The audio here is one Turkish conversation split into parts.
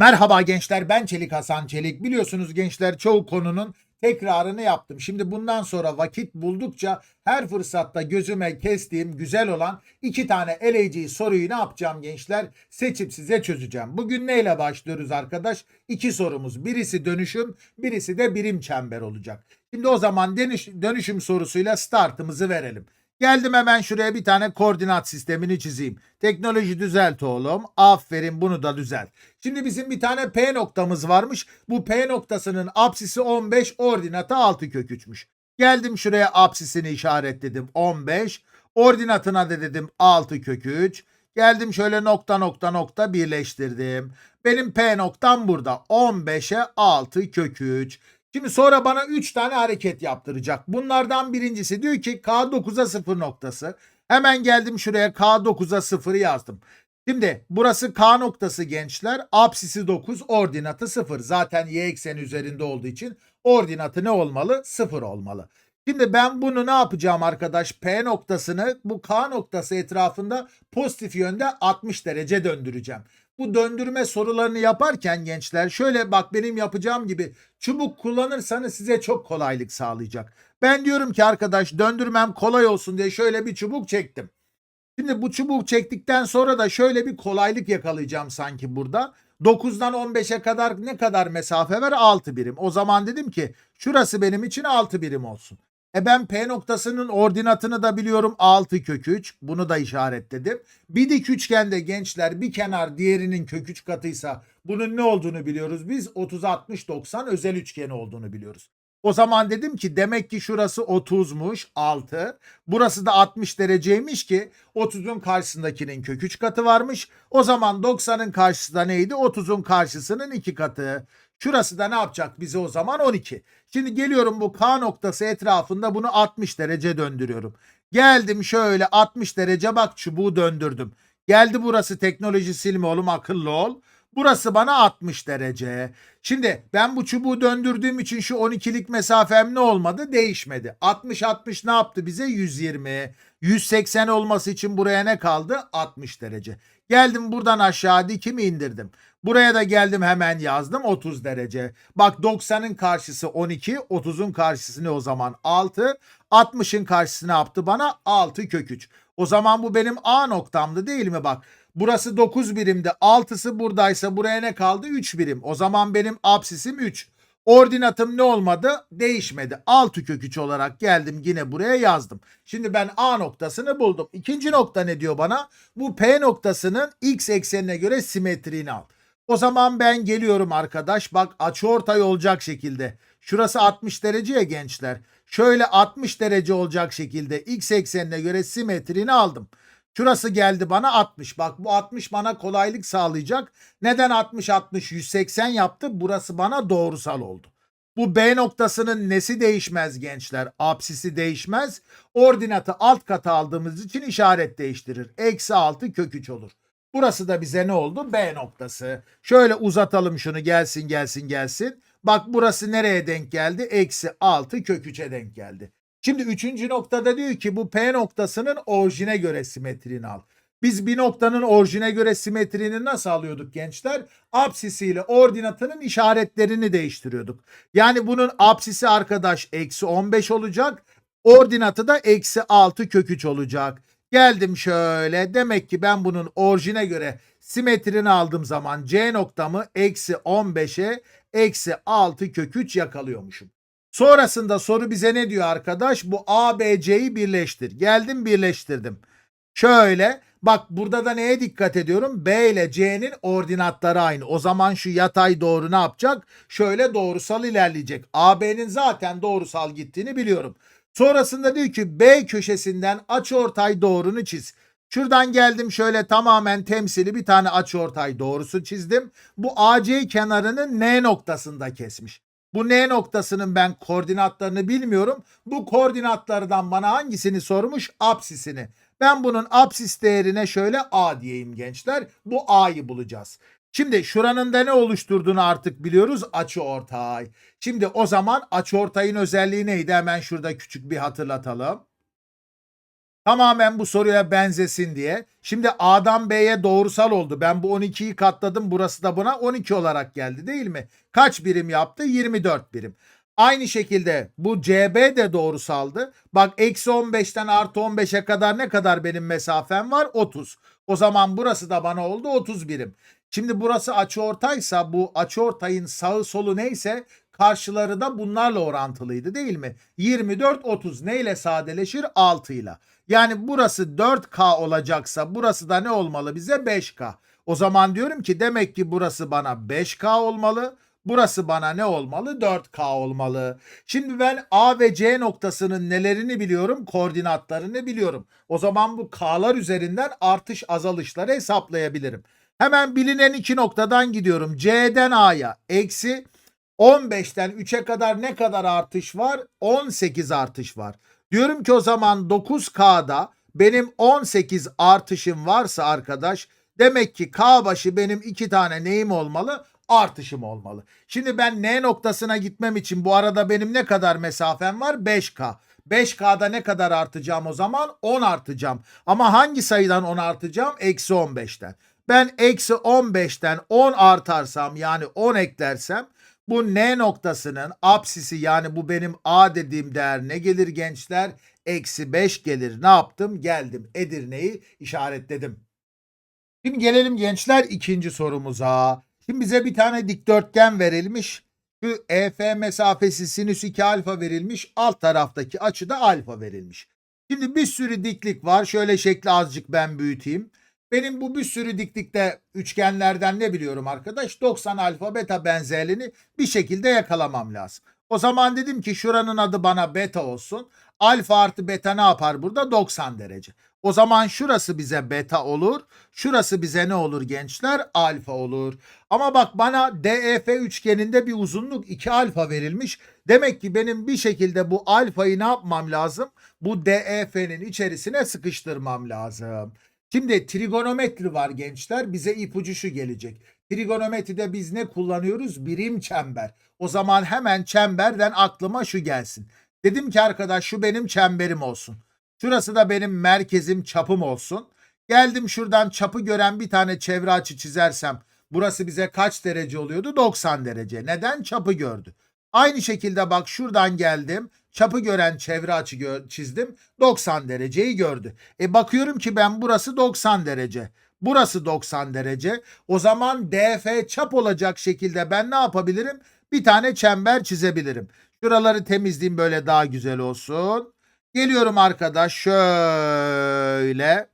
Merhaba gençler ben Çelik Hasan Çelik. Biliyorsunuz gençler çoğu konunun tekrarını yaptım. Şimdi bundan sonra vakit buldukça her fırsatta gözüme kestiğim güzel olan iki tane eleyici soruyu ne yapacağım gençler? Seçip size çözeceğim. Bugün neyle başlıyoruz arkadaş? İki sorumuz. Birisi dönüşüm, birisi de birim çember olacak. Şimdi o zaman dönüş, dönüşüm sorusuyla startımızı verelim. Geldim hemen şuraya bir tane koordinat sistemini çizeyim. Teknoloji düzelt oğlum. Aferin bunu da düzelt. Şimdi bizim bir tane P noktamız varmış. Bu P noktasının apsisi 15, ordinatı 6 kök 3'müş. Geldim şuraya apsisini işaretledim 15. Ordinatına da dedim 6 kök 3. Geldim şöyle nokta nokta nokta birleştirdim. Benim P noktam burada. 15'e 6 kök 3. Şimdi sonra bana 3 tane hareket yaptıracak. Bunlardan birincisi diyor ki K9'a 0 noktası. Hemen geldim şuraya K9'a 0'ı yazdım. Şimdi burası K noktası gençler. Apsisi 9, ordinatı 0. Zaten y ekseni üzerinde olduğu için ordinatı ne olmalı? 0 olmalı. Şimdi ben bunu ne yapacağım arkadaş? P noktasını bu K noktası etrafında pozitif yönde 60 derece döndüreceğim. Bu döndürme sorularını yaparken gençler şöyle bak benim yapacağım gibi çubuk kullanırsanız size çok kolaylık sağlayacak. Ben diyorum ki arkadaş döndürmem kolay olsun diye şöyle bir çubuk çektim. Şimdi bu çubuğu çektikten sonra da şöyle bir kolaylık yakalayacağım sanki burada. 9'dan 15'e kadar ne kadar mesafe var? 6 birim. O zaman dedim ki şurası benim için 6 birim olsun. E ben P noktasının ordinatını da biliyorum 6 kök 3. Bunu da işaretledim. Bir dik üçgende gençler bir kenar diğerinin kök 3 katıysa bunun ne olduğunu biliyoruz. Biz 30 60 90 özel üçgeni olduğunu biliyoruz. O zaman dedim ki demek ki şurası 30'muş 6. Burası da 60 dereceymiş ki 30'un karşısındakinin kök 3 katı varmış. O zaman 90'ın karşısı da neydi? 30'un karşısının 2 katı. Şurası da ne yapacak bize o zaman 12. Şimdi geliyorum bu K noktası etrafında bunu 60 derece döndürüyorum. Geldim şöyle 60 derece bak çubuğu döndürdüm. Geldi burası teknoloji silme oğlum akıllı ol. Burası bana 60 derece. Şimdi ben bu çubuğu döndürdüğüm için şu 12'lik mesafem ne olmadı? Değişmedi. 60 60 ne yaptı bize? 120. 180 olması için buraya ne kaldı? 60 derece. Geldim buradan aşağı dikimi indirdim. Buraya da geldim hemen yazdım 30 derece. Bak 90'ın karşısı 12, 30'un karşısı ne o zaman 6, 60'ın karşısı ne yaptı bana? 6 kök 3. O zaman bu benim A noktamdı değil mi bak? Burası 9 birimdi. 6'sı buradaysa buraya ne kaldı? 3 birim. O zaman benim apsisim 3. Ordinatım ne olmadı? Değişmedi. 6 kök 3 olarak geldim yine buraya yazdım. Şimdi ben A noktasını buldum. İkinci nokta ne diyor bana? Bu P noktasının x eksenine göre simetriğini al. O zaman ben geliyorum arkadaş. Bak açıortay olacak şekilde. Şurası 60 derece ya gençler. Şöyle 60 derece olacak şekilde x eksenine göre simetriğini aldım. Şurası geldi bana 60. Bak bu 60 bana kolaylık sağlayacak. Neden 60 60 180 yaptı? Burası bana doğrusal oldu. Bu B noktasının nesi değişmez gençler? Apsisi değişmez. Ordinatı alt kata aldığımız için işaret değiştirir. Eksi 6 kök 3 olur. Burası da bize ne oldu? B noktası. Şöyle uzatalım şunu gelsin gelsin gelsin. Bak burası nereye denk geldi? Eksi 6 kök 3'e denk geldi. Şimdi üçüncü noktada diyor ki bu P noktasının orijine göre simetriğini al. Biz bir noktanın orijine göre simetriğini nasıl alıyorduk gençler? Apsisiyle ordinatının işaretlerini değiştiriyorduk. Yani bunun apsisi arkadaş eksi 15 olacak. Ordinatı da eksi 6 kök 3 olacak. Geldim şöyle. Demek ki ben bunun orijine göre simetrini aldığım zaman C noktamı eksi 15'e eksi 6 kök 3 yakalıyormuşum. Sonrasında soru bize ne diyor arkadaş? Bu A, B, C'yi birleştir. Geldim birleştirdim. Şöyle bak burada da neye dikkat ediyorum? B ile C'nin ordinatları aynı. O zaman şu yatay doğru ne yapacak? Şöyle doğrusal ilerleyecek. AB'nin zaten doğrusal gittiğini biliyorum. Sonrasında diyor ki B köşesinden açıortay doğrunu çiz. Şuradan geldim şöyle tamamen temsili bir tane açıortay doğrusu çizdim. Bu AC kenarının N noktasında kesmiş. Bu N noktasının ben koordinatlarını bilmiyorum. Bu koordinatlardan bana hangisini sormuş? Apsisini. Ben bunun apsis değerine şöyle A diyeyim gençler. Bu A'yı bulacağız. Şimdi şuranın da ne oluşturduğunu artık biliyoruz. Açı ortay. Şimdi o zaman açı ortayın özelliği neydi? Hemen şurada küçük bir hatırlatalım. Tamamen bu soruya benzesin diye. Şimdi A'dan B'ye doğrusal oldu. Ben bu 12'yi katladım. Burası da buna 12 olarak geldi değil mi? Kaç birim yaptı? 24 birim. Aynı şekilde bu CB de doğrusaldı. Bak eksi 15'ten artı 15'e kadar ne kadar benim mesafem var? 30. O zaman burası da bana oldu 30 birim. Şimdi burası açıortaysa bu açıortayın sağı solu neyse karşıları da bunlarla orantılıydı değil mi? 24 30 neyle sadeleşir? 6 ile. Yani burası 4K olacaksa burası da ne olmalı bize? 5K. O zaman diyorum ki demek ki burası bana 5K olmalı. Burası bana ne olmalı? 4K olmalı. Şimdi ben A ve C noktasının nelerini biliyorum? Koordinatlarını biliyorum. O zaman bu K'lar üzerinden artış azalışları hesaplayabilirim. Hemen bilinen iki noktadan gidiyorum. C'den A'ya eksi 15'ten 3'e kadar ne kadar artış var? 18 artış var. Diyorum ki o zaman 9K'da benim 18 artışım varsa arkadaş demek ki K başı benim iki tane neyim olmalı? Artışım olmalı. Şimdi ben N noktasına gitmem için bu arada benim ne kadar mesafem var? 5K. 5K'da ne kadar artacağım o zaman? 10 artacağım. Ama hangi sayıdan 10 artacağım? Eksi 15'ten. Ben eksi 15'ten 10 artarsam yani 10 eklersem bu N noktasının apsisi yani bu benim A dediğim değer ne gelir gençler? Eksi 5 gelir. Ne yaptım? Geldim. Edirne'yi işaretledim. Şimdi gelelim gençler ikinci sorumuza. Şimdi bize bir tane dikdörtgen verilmiş. Şu EF mesafesi sinüs 2 alfa verilmiş. Alt taraftaki açı da alfa verilmiş. Şimdi bir sürü diklik var. Şöyle şekli azıcık ben büyüteyim. Benim bu bir sürü diklikte üçgenlerden ne biliyorum arkadaş? 90 alfa beta benzerliğini bir şekilde yakalamam lazım. O zaman dedim ki şuranın adı bana beta olsun. Alfa artı beta ne yapar burada? 90 derece. O zaman şurası bize beta olur. Şurası bize ne olur gençler? Alfa olur. Ama bak bana DEF üçgeninde bir uzunluk 2 alfa verilmiş. Demek ki benim bir şekilde bu alfayı ne yapmam lazım? Bu DEF'nin içerisine sıkıştırmam lazım. Şimdi trigonometri var gençler. Bize ipucu şu gelecek. Trigonometride biz ne kullanıyoruz? Birim çember. O zaman hemen çemberden aklıma şu gelsin. Dedim ki arkadaş şu benim çemberim olsun. Şurası da benim merkezim çapım olsun. Geldim şuradan çapı gören bir tane çevre açı çizersem burası bize kaç derece oluyordu? 90 derece. Neden? Çapı gördü. Aynı şekilde bak şuradan geldim. Çapı gören çevre açı gö- çizdim. 90 dereceyi gördü. E bakıyorum ki ben burası 90 derece. Burası 90 derece. O zaman DF çap olacak şekilde ben ne yapabilirim? Bir tane çember çizebilirim. Şuraları temizleyeyim böyle daha güzel olsun. Geliyorum arkadaş şöyle.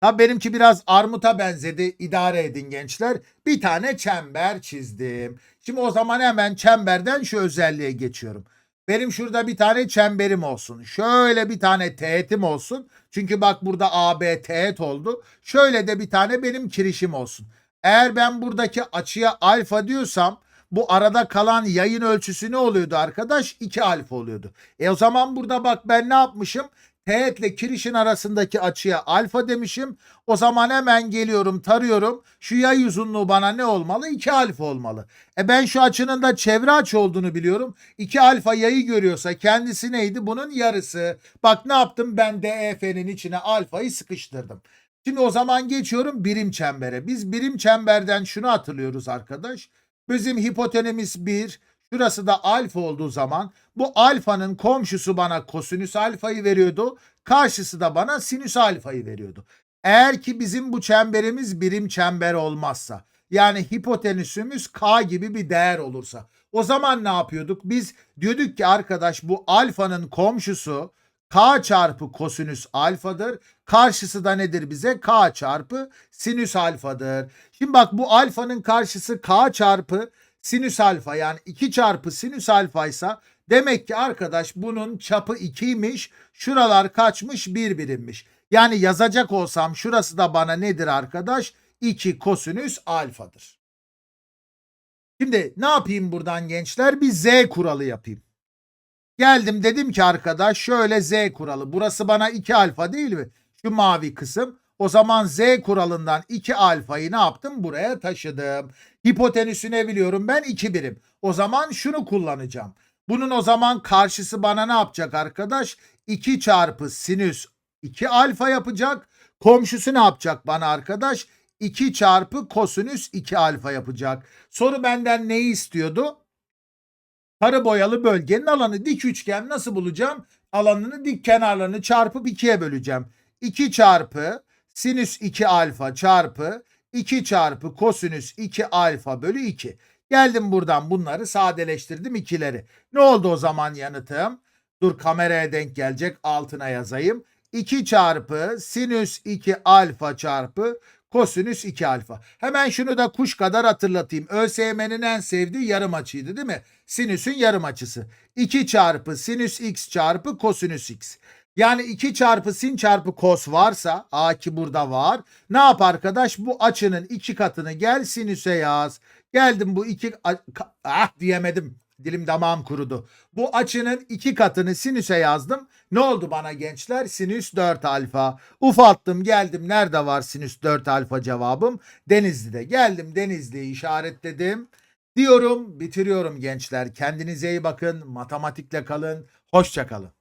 Ha benimki biraz armuta benzedi. İdare edin gençler. Bir tane çember çizdim. Şimdi o zaman hemen çemberden şu özelliğe geçiyorum. Benim şurada bir tane çemberim olsun. Şöyle bir tane teğetim olsun. Çünkü bak burada AB teğet oldu. Şöyle de bir tane benim kirişim olsun. Eğer ben buradaki açıya alfa diyorsam bu arada kalan yayın ölçüsü ne oluyordu arkadaş? 2 alfa oluyordu. E o zaman burada bak ben ne yapmışım? Teğetle kirişin arasındaki açıya alfa demişim. O zaman hemen geliyorum tarıyorum. Şu yay uzunluğu bana ne olmalı? 2 alfa olmalı. E ben şu açının da çevre açı olduğunu biliyorum. 2 alfa yayı görüyorsa kendisi neydi? Bunun yarısı. Bak ne yaptım? Ben DEF'nin içine alfayı sıkıştırdım. Şimdi o zaman geçiyorum birim çembere. Biz birim çemberden şunu hatırlıyoruz arkadaş. Bizim hipotenüs 1, şurası da alfa olduğu zaman bu alfanın komşusu bana kosinüs alfayı veriyordu. Karşısı da bana sinüs alfayı veriyordu. Eğer ki bizim bu çemberimiz birim çember olmazsa yani hipotenüsümüz k gibi bir değer olursa o zaman ne yapıyorduk? Biz diyorduk ki arkadaş bu alfanın komşusu k çarpı kosinüs alfadır. Karşısı da nedir bize? k çarpı sinüs alfadır. Şimdi bak bu alfanın karşısı k çarpı sinüs alfa yani 2 çarpı sinüs alfa ise demek ki arkadaş bunun çapı 2'ymiş. Şuralar kaçmış? 1 birimmiş. Yani yazacak olsam şurası da bana nedir arkadaş? 2 kosinüs alfadır. Şimdi ne yapayım buradan gençler? Bir z kuralı yapayım. Geldim dedim ki arkadaş şöyle z kuralı. Burası bana 2 alfa değil mi? Şu mavi kısım. O zaman z kuralından 2 alfayı ne yaptım? Buraya taşıdım. Hipotenüsü ne biliyorum ben? 2 birim. O zaman şunu kullanacağım. Bunun o zaman karşısı bana ne yapacak arkadaş? 2 çarpı sinüs 2 alfa yapacak. Komşusu ne yapacak bana arkadaş? 2 çarpı kosinüs 2 alfa yapacak. Soru benden neyi istiyordu? Sarı boyalı bölgenin alanı dik üçgen nasıl bulacağım? Alanını dik kenarlarını çarpıp 2'ye böleceğim. 2 çarpı sinüs 2 alfa çarpı 2 çarpı kosinüs 2 alfa bölü 2. Geldim buradan bunları sadeleştirdim ikileri. Ne oldu o zaman yanıtım? Dur kameraya denk gelecek altına yazayım. 2 çarpı sinüs 2 alfa çarpı kosinüs 2 alfa. Hemen şunu da kuş kadar hatırlatayım. ÖSYM'nin en sevdiği yarım açıydı değil mi? Sinüsün yarım açısı. 2 çarpı sinüs x çarpı kosinüs x. Yani 2 çarpı sin çarpı kos varsa a ki burada var. Ne yap arkadaş? Bu açının iki katını gel sinüse yaz. Geldim bu iki ah diyemedim. Dilim damağım kurudu. Bu açının iki katını sinüse yazdım. Ne oldu bana gençler? Sinüs 4 alfa. Ufalttım geldim. Nerede var sinüs 4 alfa cevabım? Denizli'de. Geldim Denizli'yi işaretledim. Diyorum bitiriyorum gençler. Kendinize iyi bakın. Matematikle kalın. Hoşça kalın.